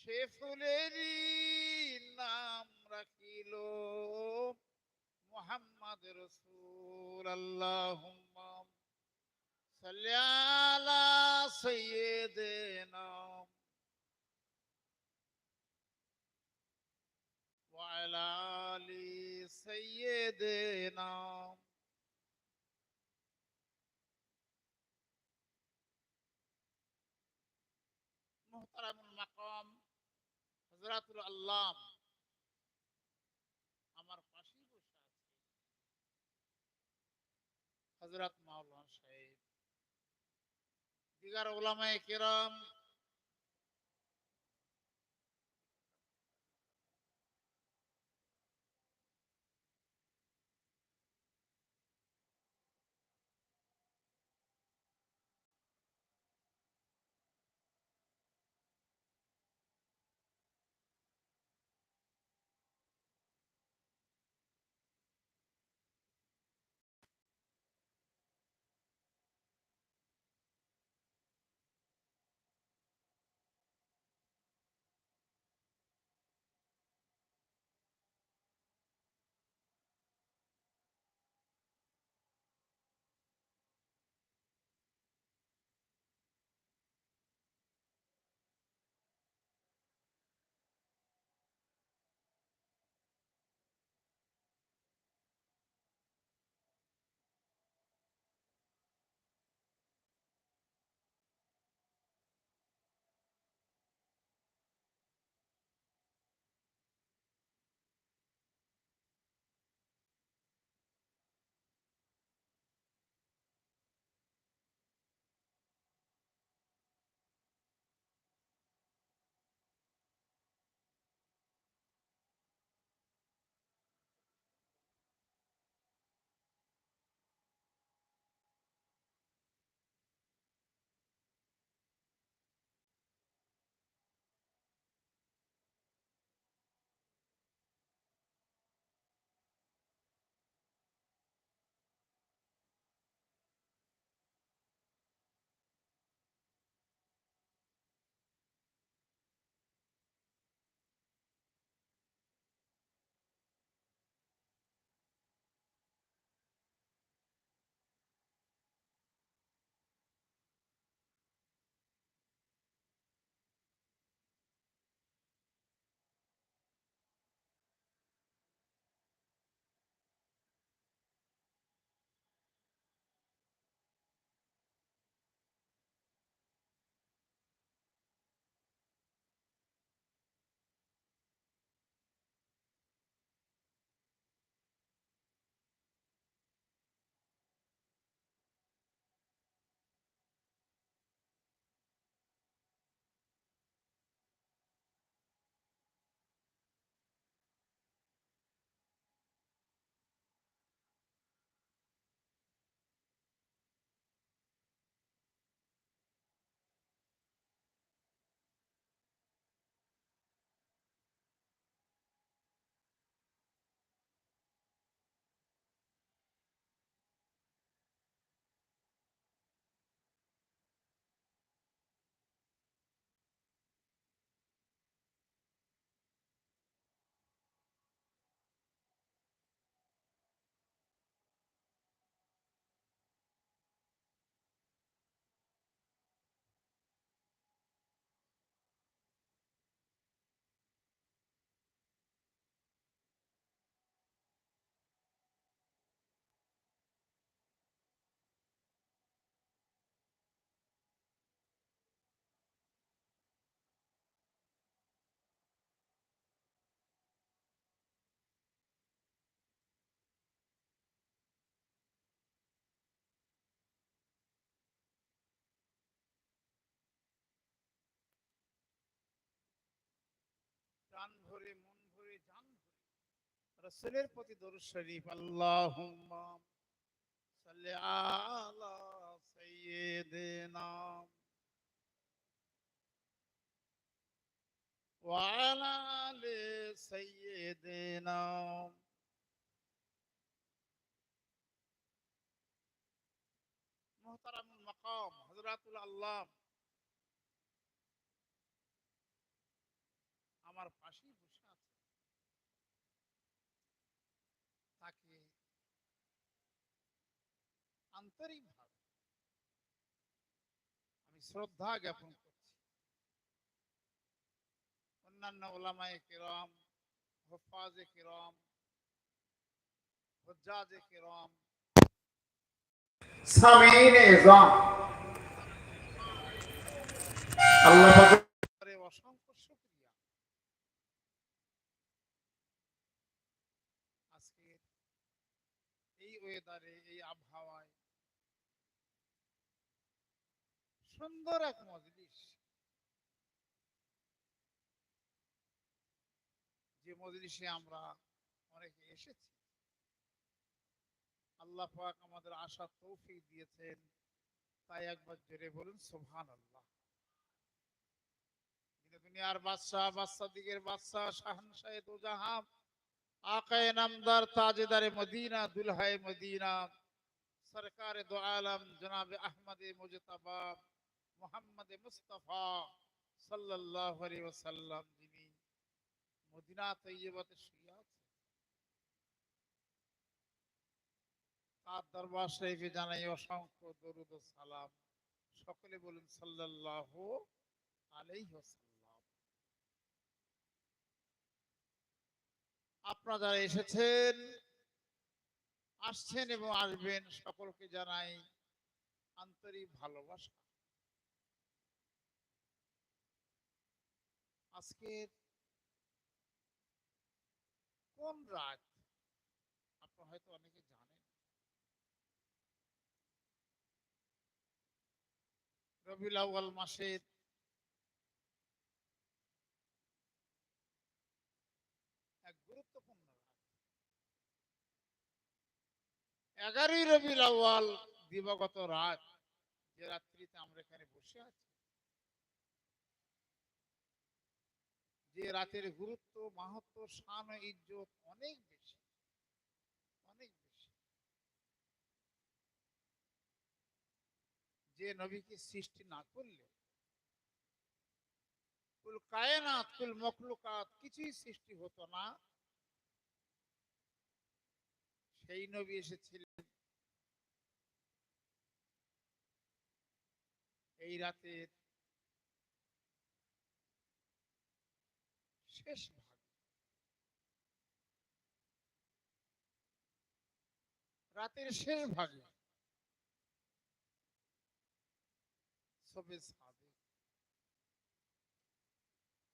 সে ফুলেরই নাম রাখিল মোহাম্মদ রসুল আল্লাহুম্মা সাল্লি আলা সাইয়্যিদিনা وعلى آل سيدنا মোহতারামুল মাকাম হজরাতুল আল্লাম। আমার পাশেই বসে আছে। হজরত মাওলানা সাহেব। দিগার ওলামায় কেরাম প্রাণ ভরে মন ভরে জান ভরে রসুলের প্রতি দরুদ শরীফ আল্লাহুম্মা সাল্লি আলা সাইয়্যিদিনা وعلى آل سيدنا محترم المقام حضرات الله আমার পাশেই বসে আছে। তাকে আন্তরিকভাবে আমি শ্রদ্ধা জ্ঞাপন করছি। অন্যান্য ওলামায়ে কেরাম হফাজে কেরাম হজ্জাজে কেরাম। সামিন এজাম আল্লাহ অসংখ্য শুকরিয়া আজকের এই ওয়েদারে এই আবহাওয়ায়। সুন্দর এক মজলিস। যে মজলিসে আমরা অনেকে এসেছি। আল্লাহ পাক আমাদের আশা তৌফিক দিয়েছেন। তাই একবার জোরে বলুন সুবহান আল্লাহ দুনিয়ার বাদশাহ বাদশাহ দিকের বাদশাহ, শাহনশাহ দো জাহান আকায়ে নামদার তাজেদারে মদিনা, দুলহায়ে মদিনা। সরকার আলম আহমদ মুজতবা, মোহাম্মদ মুস্তফা আলাইহি যিনি মদিনা শুয়ে তার দরবার শরীফে জানাই অসংখ্য দরুদ সালাম। সকলে বলুন সাল্লাল্লাহু আলাইহি ওয়াসাল্লাম। আপনারা যারা এসেছেন, আসছেন এবং আসবেন সকলকে জানাই আন্তরিক ভালোবাসা। আজকের কোন রাত? আপনারা হয়তো অনেকে জানেন। রবিউল মাসের এক গুরুত্বপূর্ণ রাত এগারোই রবিউল আউয়াল দিবাগত রাত, যে রাত্রিতে আমরা এখানে বসে আছি। যে রাতের গুরুত্ব, মাহাত্ম, শান ইজ্জত অনেক বেশি অনেক বেশি। যে নবীকে সৃষ্টি না করলে, কুল কায়নাত, কুল মখলুকাত কিছুই সৃষ্টি হতো না। সেই নবী এসেছিলেন এই রাতের শেষ ভাগ। রাতের শেষ ভাগে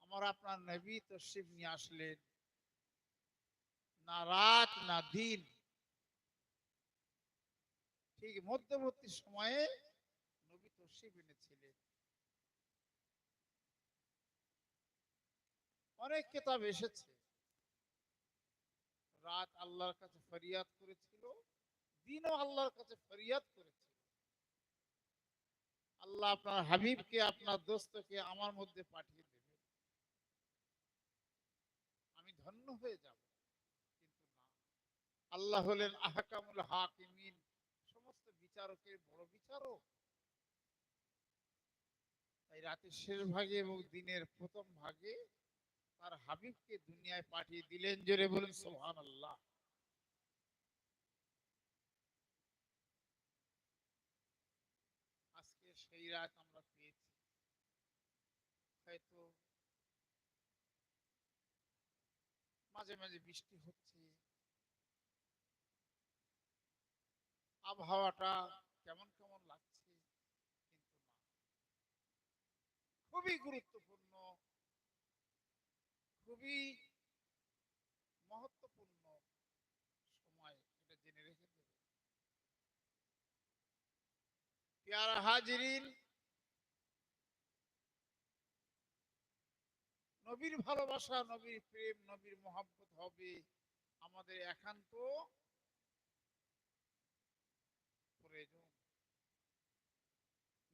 আমার আপনার নবী তশরিফ নিয়ে আসলেন। না রাত, না দিন। ঠিক মধ্যবর্তী সময়ে অনেক কেতাব এসেছে। রাত আল্লাহর কাছে ফরিয়াদ করেছিল, দিনও আল্লাহর কাছে ফরিয়াদ করেছিল। আল্লাহ আপনার হাবিবকে, আপনার দোস্তকে আমার মধ্যে পাঠিয়ে দেবে। আমি ধন্য হয়ে যাব আল্লাহ হলেন আহকামুল হাকিমিন, সমস্ত বিচারকের বড় বিচারক। তাই রাতের শেষ ভাগে এবং দিনের প্রথম ভাগে তার হাবিবকে দুনিয়ায় পাঠিয়ে দিলেন জোরে বলুন সোহান আল্লাহ আজকে সেই রাত আমরা পেয়েছি। হয়তো মাঝে মাঝে বৃষ্টি হচ্ছে। আবহাওয়াটা কেমন কেমন লাগছে কিন্তু না খুবই গুরুত্বপূর্ণ, খুবই মহত্বপূর্ণ সময় এটা জেনে রেখে দেবে। নবীর ভালোবাসা, নবীর প্রেম, নবীর মহাব্বত হবে আমাদের একান্ত প্রয়োজন।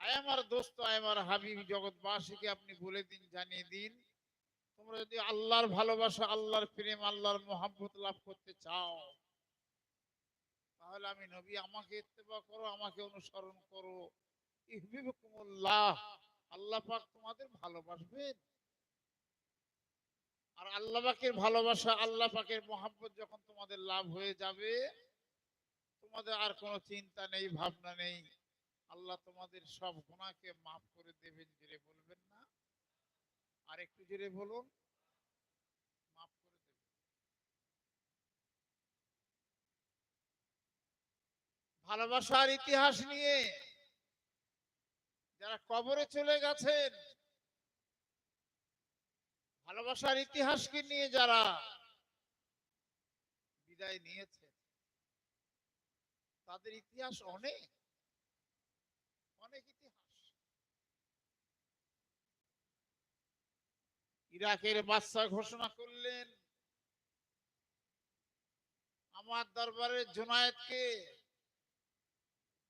আয় আমার দোস্ত, আয় আমার হাবিব জগৎবাসীকে আপনি বলে দিন, জানিয়ে দিন। তোমরা যদি আল্লাহর ভালোবাসা, আল্লাহর প্রেম, আল্লাহর মোহাব্বত লাভ করতে চাও, তাহলে আমি নবী, আমাকে করো, আমাকে অনুসরণ করো। আল্লাহ পাক তোমাদের ভালোবাসবেন। আর আল্লাহ পাকের ভালোবাসা, আল্লাহ পাকের মোহাব্বত যখন তোমাদের লাভ হয়ে যাবে, তোমাদের আর কোনো চিন্তা নেই, ভাবনা নেই। আল্লাহ তোমাদের সব গুণাকে মাফ করে দেবেন জুড়ে বলবেন না। আর একটু জুড়ে বলুন, মাফ করে দেবেন। ভালোবাসার ইতিহাস নিয়ে যারা কবরে চলে গেছেন, ভালোবাসার ইতিহাসকে নিয়ে যারা বিদায় নিয়েছেন, তাদের ইতিহাস অনেক ইতিহাস ইরাকের বাদশা ঘোষণা করলেন, আমার দরবারে জোনায়েদকে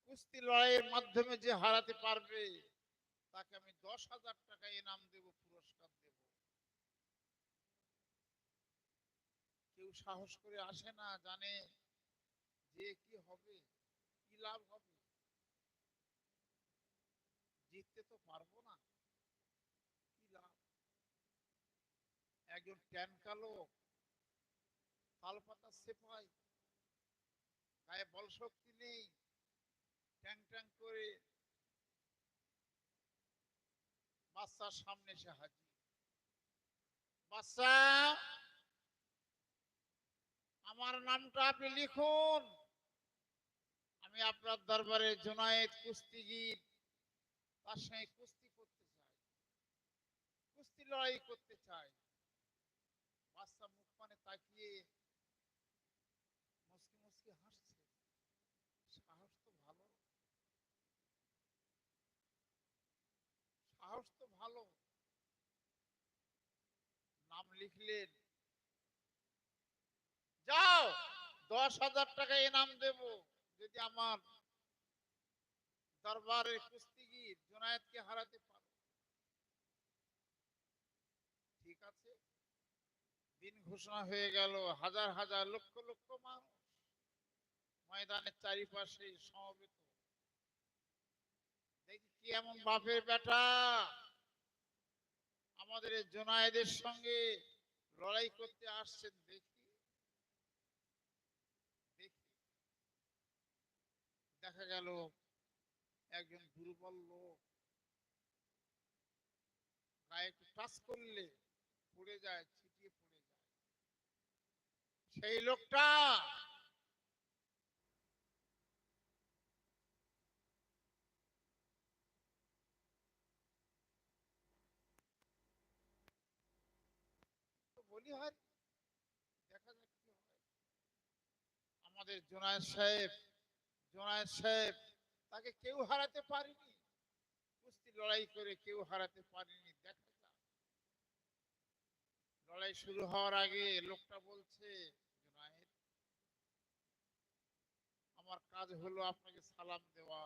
কুস্তি লড়াইয়ের মাধ্যমে যে হারাতে পারবে, তাকে আমি দশ হাজার টাকা ইনাম দেব, পুরস্কার দেব। কেউ সাহস করে আসে না, জানে যে কি হবে, কি লাভ হবে। জিততে তো পারব না কি লাভ একজন ট্যান কালো তালপাতা সেপাই, গায়ে বল শক্তি নেই, ট্যাং ট্যাং করে বাচ্চার সামনে এসে হাজির। বাচ্চা, আমার নামটা আপনি লিখুন। আমি আপনার দরবারে জোনায়েদ কুস্তিগির, তার সঙ্গে কুস্তি করতে চাই। কুস্তি লড়াই করতে চাই। বাচ্চা মুখ পানে তাকিয়ে হাসছে। সাহস তো ভালো। সাহস তো ভালো। নাম লিখলেন যাও, দশ হাজার টাকা ইনাম দেব। যদি আমার দরবারের কুস্তিগির জোনায়েদকে হারাতে ঠিক আছে দিন ঘোষণা হয়ে গেল, হাজার হাজার লক্ষ লক্ষ মানুষ ময়দানের চারিপাশে সমবেত। দেখি কি এমন বাপের বেটা। আমাদের জোনায়েদের সঙ্গে লড়াই করতে আসছেন, দেখি। দেখি। দেখা গেল একজন দুর্বল লোক। গায়ে একটু টাচ করলে পড়ে যায় সেই লোকটা। বলি হয়, দেখা যাক কি হয়। আমাদের জোনায়েদ সাহেব জোনায়েদ সাহেব, তাকে কেউ হারাতে পারেনি। কুস্তি লড়াই করে কেউ হারাতে পারেনি, দেখা লড়াই শুরু হওয়ার আগে লোকটা বলছে জোনায়েদ আমার কাজ হলো আপনাকে সালাম দেওয়া।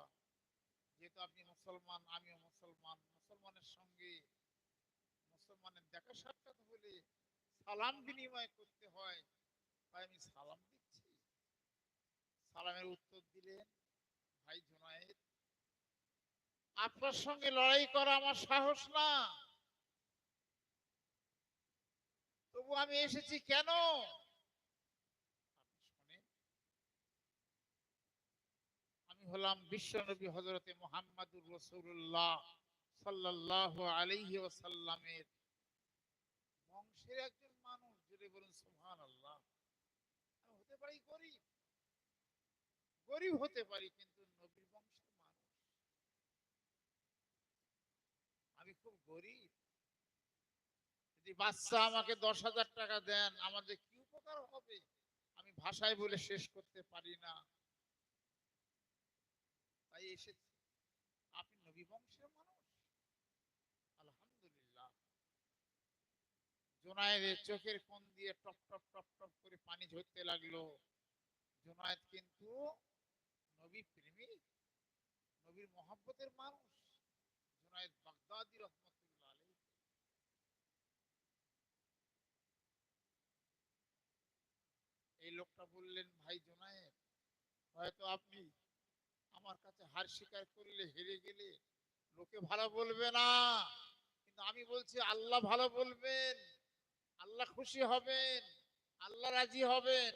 যেহেতু আপনি মুসলমান, আমিও মুসলমান, মুসলমানের সঙ্গে মুসলমানের দেখা সাক্ষাৎ হলে সালাম বিনিময় করতে হয়। তাই আমি সালাম দিচ্ছি। সালামের উত্তর দিলেন ভাই জুনায়েদ, আপনার সঙ্গে লড়াই করা আমার সাহস না। তবু আমি এসেছি কেন আপনি শোনেন আমি হলাম বিশ্বনবী হজরতে মোহাম্মদুর রসুল্লাহ সাল্লাহ আলাইহি ওয়াসাল্লামের বংশের একজন মানুষ। যদি বলুন আল্লাহ হতে পারি গরিব? গরিব হতে পারি, কিন্তু নবীর বংশের মানুষ। আমি খুব গরিব। যদি বাচ্চা আমাকে দশ হাজার টাকা দেন, আমাদের কি উপকার হবে? আমি ভাষায় বলে শেষ করতে পারি না। আপনি নবী বংশের মানুষ। আলহামদুলিল্লাহ। চোখের কোণ দিয়ে টপ টপ টপ টপ করে পানি ঝরতে লাগল। জোনায়েদ কিন্তু নবী প্রেমিক, নবীর মহাব্বতের মানুষ। জোনায়েদ বাগদাদি রহমতুল্লাহ আলাইহি। এই লোকটা বললেন, ভাই জোনায়েদ, হয়তো আপনি আমার কাছে হার স্বীকার করলে, হেরে গেলে লোকে ভালো বলবে না। কিন্তু আমি বলছি, আল্লাহ ভালো বলবেন, আল্লাহ খুশি হবেন, আল্লাহ রাজি হবেন।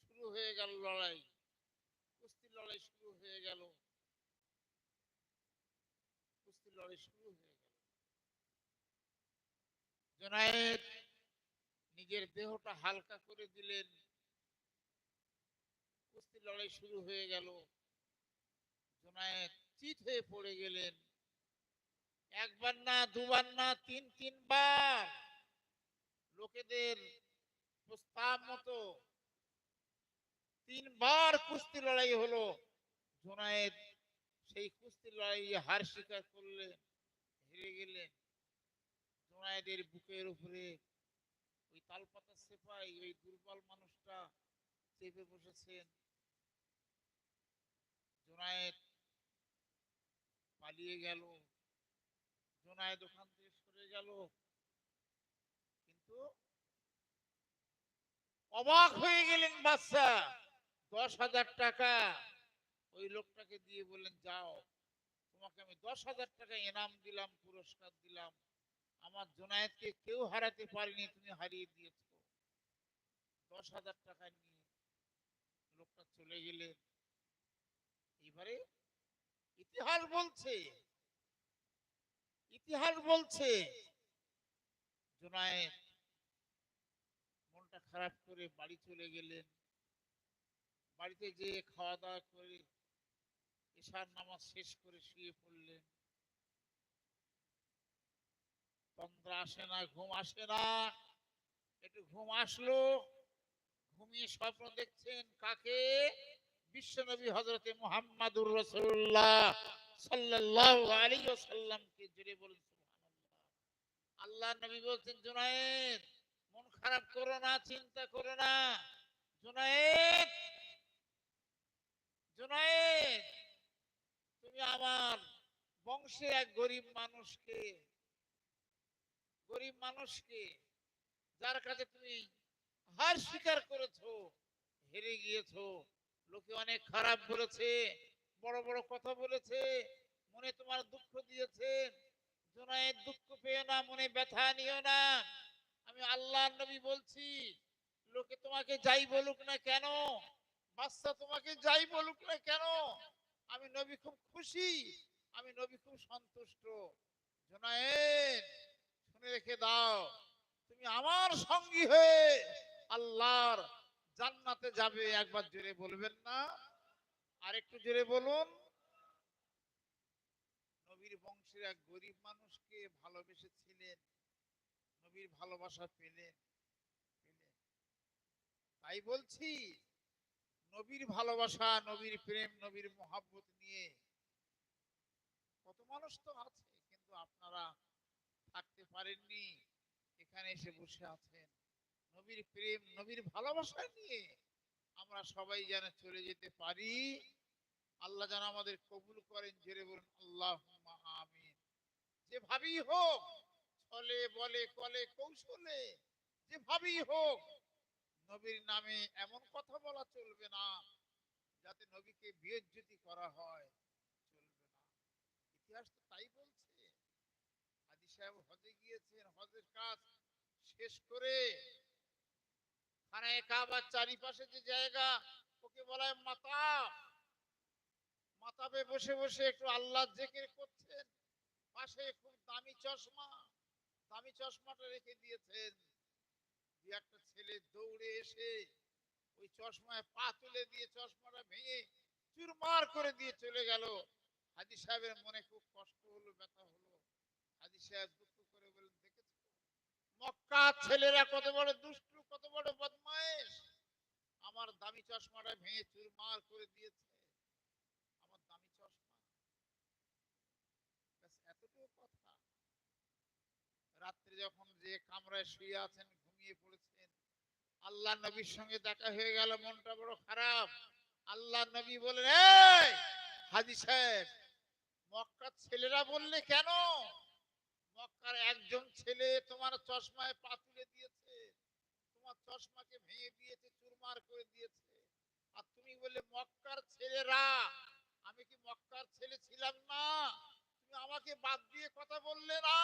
শুরু হয়ে গেল লড়াই। কুস্তির লড়াই শুরু হয়ে গেল। কুস্তির লড়াই শুরু হয়ে গেল। জোনায়েদ, নিজের দেহটা হালকা করে দিলেন। কুস্তির লড়াই শুরু হয়ে গেল। জোনায়েদ চিত হয়ে পড়ে গেলেন। একবার না, দুবার না, তিন, তিনবার। লোকেদের প্রস্তাব মতো তিনবার কুস্তি লড়াই হলো। জোনায়েদ সেই কুস্তি লড়াই হার স্বীকার করলেন হেরে গেলেন। জোনায়েদের বুকের উপরে ওই তালপাতা সেপাই, ওই দুর্বল মানুষটা চেপে বসেছেন জোনায়েদ পালিয়ে গেল। জোনায়েদ ওখান থেকে সরে গেল। কিন্তু অবাক হয়ে গেলেন বাচ্চা দশ হাজার টাকা। ওই লোকটাকে দিয়ে বললেন, যাও, তোমাকে আমি দশ হাজার টাকা এনাম দিলাম, পুরস্কার দিলাম। আমার জোনায়েদকে কেউ হারাতে পারেনি, তুমি হারিয়ে দিয়েছ। দশ হাজার টাকা নিয়ে লোকটা চলে গেলেন। এবারে ইতিহাস বলছে ইতিহাস বলছে, জোনায়েদ মনটা খারাপ করে বাড়ি চলে গেলেন। বাড়িতে যেয়ে খাওয়া দাওয়া করে এশার নামাজ শেষ করে শুয়ে পড়লেন। তন্দ্রা আসে না, ঘুম আসে না। একটু ঘুম আসলো, ঘুমিয়ে স্বপ্ন দেখছেন কাকে? বিশ্বনবী হজরতে মুহাম্মাদুর রাসূলুল্লাহ সাল্লাল্লাহু আলাইহি ওয়াসাল্লামকে জুড়ে বলেন আল্লাহ নবী বলছেন, জুনায়েদ, মন খারাপ করো না, চিন্তা করো না। জুনায়েদ জুনায়েদ, তুমি আমার বংশের এক গরিব মানুষকে গরিব মানুষকে, যার কাছে তুমি হার স্বীকার করেছ, হেরে গিয়েছো লোকে অনেক খারাপ বলেছে, বড় বড় কথা বলেছে, মনে তোমার দুঃখ দিয়েছে। জোনায়ের দুঃখ পেও না, মনে ব্যথা নিও না। আমি আল্লাহ নবী বলছি, লোকে তোমাকে যাই বলুক না কেন? বাচ্চা তোমাকে যাই বলুক না কেন? আমি নবী খুব খুশি, আমি নবী খুব সন্তুষ্ট। জোনায়েদ, শুনে রেখে দাও, তুমি আমার সঙ্গী হয়ে আল্লাহর জান্নাতে যাবে, একবার জোরে বলবেন না। আর একটু জোরে বলুন। নবীর বংশের এক গরিব মানুষকে ভালোবেসেছিলেন নবীর ভালোবাসা পেলেন। তাই বলছি, নবীর ভালোবাসা, নবীর প্রেম, নবীর মহাব্বত নিয়ে কত মানুষ তো আছে, কিন্তু আপনারা থাকতে পারেননি, এখানে এসে বসে আছেন। নবীর প্রেম, নবীর ভালোবাসা নিয়ে আমরা সবাই যেন চলে যেতে পারি। আল্লাহ যেন আমাদের কবুল করেন, জেরে বলুন আল্লাহ আমিন। যেভাবেই হোক ছলে বলে, কলে, কৌশলে, যেভাবেই হোক, নবীর নামে এমন কথা বলা চলবে না, যাতে নবীকে বিয়োজ্যতি করা হয়, চলবে না। ইতিহাস তো তাই বলছে। হাজি সাহেব হজে গিয়েছেন, হজের কাজ শেষ করে খানায় চারিপাশে যে জায়গা, ওকে বলা হয় মাতাব মাতাবে বসে বসে একটু আল্লাহ জেকের করছেন। পাশে খুব দামি চশমা, দামি চশমাটা রেখে দিয়েছেন। দু একটা ছেলে দৌড়ে এসে ওই চশমায় পা তুলে দিয়ে চশমাটা ভেঙে চুরমার করে দিয়ে চলে গেল। হাজি সাহেবের মনে খুব কষ্ট হলো, ব্যথা হলো। হাজি সাহেব দুঃখ করে দেখেছ? মক্কা ছেলেরা কত বড় দুষ্টু কত বড় আমার দামি চশমাটা ভেঙে চুরমার করে দিয়েছে। আমার দামি চশমা। এতটুকু কথা। রাত্রে যখন যে কামরায় শুয়ে আছেন, ঘুমিয়ে পড়েছেন, আল্লাহ নবীর সঙ্গে দেখা হয়ে গেল, মনটা বড় খারাপ। আল্লাহ নবী বলেন হাজি সাহেব, মক্কার ছেলেরা বললে কেন? মক্কার একজন ছেলে তোমার চশমায় পা তুলে দিয়েছে। তোমার চশমাকে ভেঙে দিয়েছে, চুরমার করে দিয়েছে। আর তুমি বললে, মক্কার ছেলেরা, আমি কি মক্কার ছেলে ছিলাম না? তুমি আমাকে বাদ দিয়ে কথা বললে না?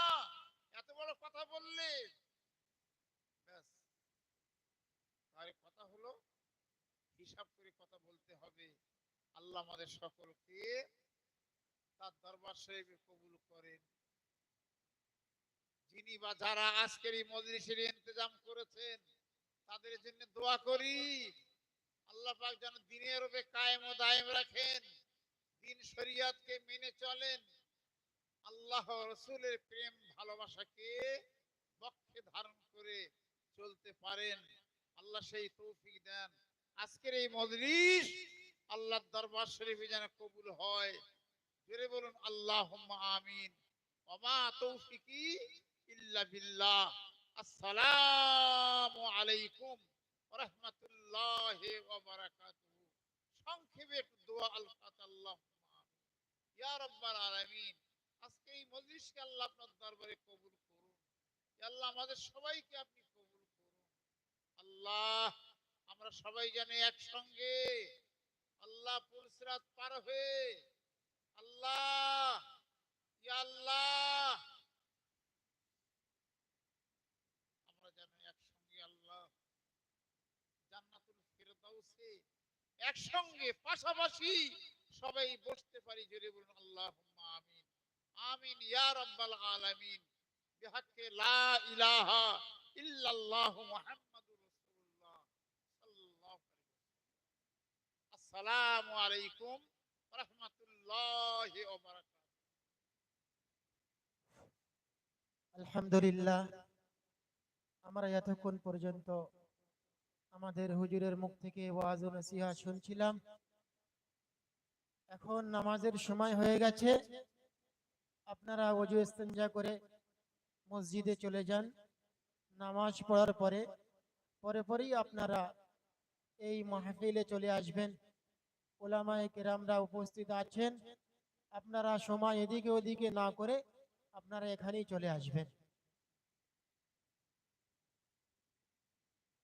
এত বড় কথা বললে? কথা হলো, হিসাব করে কথা বলতে হবে। আল্লাহ আমাদের সকলকে তার দরবার শরীফে কবুল করেন। যিনি বা যারা আজকের এই মজলিসের ইন্তজাম করেছেন তাদের জন্য দোয়া করি। আল্লাহ পাক যেন দিনের উপরে কায়েম ও দায়েম রাখেন। দিন শরিয়াতকে মেনে চলেন। আল্লাহ রসুলের প্রেম, ভালোবাসাকে বক্ষে ধারণ করে চলতে পারেন। আল্লাহ সেই তৌফিক দেন। আজকের এই মজলিস আল্লাহর দরবার শরীফে যেন কবুল হয়। জোরে বলুন আল্লাহ আমিন। ওমা তৌফিকি ইল্লা বিল্লাহ। আসসালামু আলাইকুম রহমতুল্লাহ সংক্ষেপে দোয়া আল ফাতাল্লাহ ইয়া রাব্বাল আলামিন, আজকে এই মজলিসকে আল্লাহ আপনার দরবারে কবুল করুন। আল্লাহ আমাদের সবাইকে আপনি কবুল করুন। আল্লাহ, আমরা সবাই জানি একসঙ্গে। আল্লাহ পুলসিরাত পার হয়ে, আল্লাহ, ইয়া আল্লাহ আমরা যেন একসঙ্গে আল্লাহ জান্নাতুল ফেরদাউসে একসঙ্গে পাশাপাশি সবাই বসতে পারি, জোরে বলুন, আল্লাহুম্মা আমিন। আমিন লা ইলাহা মুহাম্মাদুর রাসূলুল্লাহ সাল্লাল্লাহু আলাইহি আসসালামু আলাইকুম ওয়া রাহমাতুল্লাহি ওয়া বারাকাতুহু। আলহামদুলিল্লাহ, আমরা এতক্ষণ পর্যন্ত আমাদের হুজুরের মুখ থেকে ওয়াজ ও নসিহত শুনছিলাম। এখন নামাজের সময় হয়ে গেছে। আপনারা ওযু ইস্তেঞ্জা করে মসজিদে চলে যান। নামাজ পড়ার পরে পরে পরেই আপনারা এই মাহফিলে চলে আসবেন। ওলামায়ে কেরামরা উপস্থিত আছেন। আপনারা সময় এদিকে ওদিকে না করে আপনারা এখানেই চলে আসবেন।